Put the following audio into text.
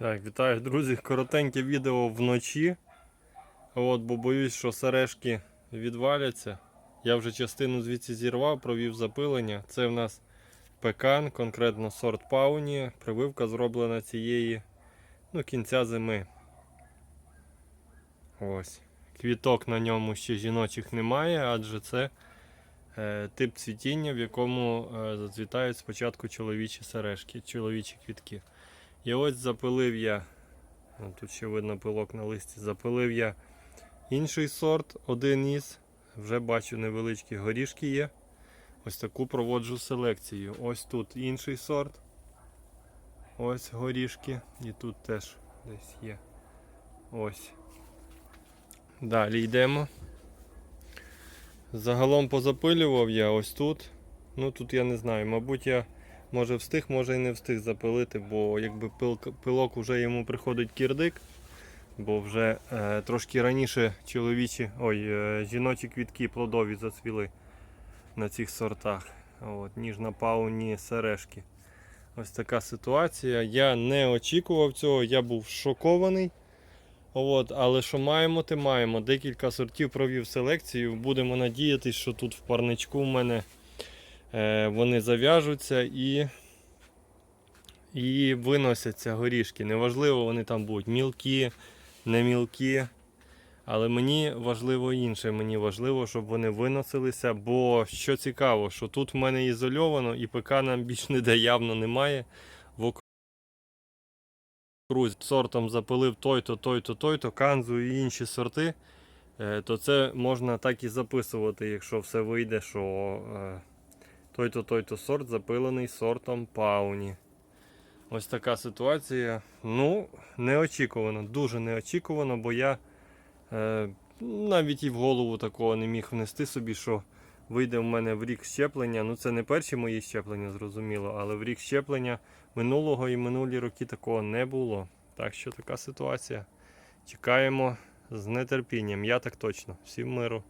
Так, вітаю, друзі. Коротеньке відео вночі. От, бо боюсь, що сережки відваляться. Я вже частину звідси зірвав, провів запилення. Це в нас пекан, конкретно сорт пауні. Прививка зроблена цієї ну, кінця зими. Ось. Квіток на ньому ще жіночих немає, адже це е, тип цвітіння, в якому е, зацвітають спочатку чоловічі сережки, чоловічі квітки. І ось запилив я, тут ще видно пилок на листі, запилив я інший сорт, один із. Вже бачу невеличкі горішки є. Ось таку проводжу селекцію. Ось тут інший сорт. Ось горішки. І тут теж десь є. Ось. Далі йдемо. Загалом позапилював я ось тут. Ну тут я не знаю, мабуть, я може встиг, може і не встиг запилити, бо якби пилок вже йому приходить кірдик, бо вже е, трошки раніше чоловічі, ой, е, жіночі квітки плодові зацвіли на цих сортах, от, ніж на пауні сережки. Ось така ситуація. Я не очікував цього, я був шокований. От, але що маємо, те маємо. Декілька сортів провів селекцію. Будемо надіятися, що тут в парничку в мене вони зав'яжуться і, і виносяться горішки. Неважливо, вони там будуть мілкі, не мілкі. Але мені важливо інше. Мені важливо, щоб вони виносилися. Бо що цікаво, що тут в мене ізольовано і ПК нам більш ніде явно немає. В окрузі сортом запилив той-то, той-то, той-то, канзу і інші сорти. е, То це можна так і записувати, якщо все вийде, що е, той-то, той-то сорт запилений сортом пауні. Ось така ситуація. Ну, неочікувано, дуже неочікувано, бо я е, навіть і в голову такого не міг внести собі, що вийде в мене в рік щеплення. Ну, це не перші мої щеплення, зрозуміло, але в рік щеплення минулого і минулі роки такого не було. Так що така ситуація. Чекаємо з нетерпінням. Я так точно. Всім миру.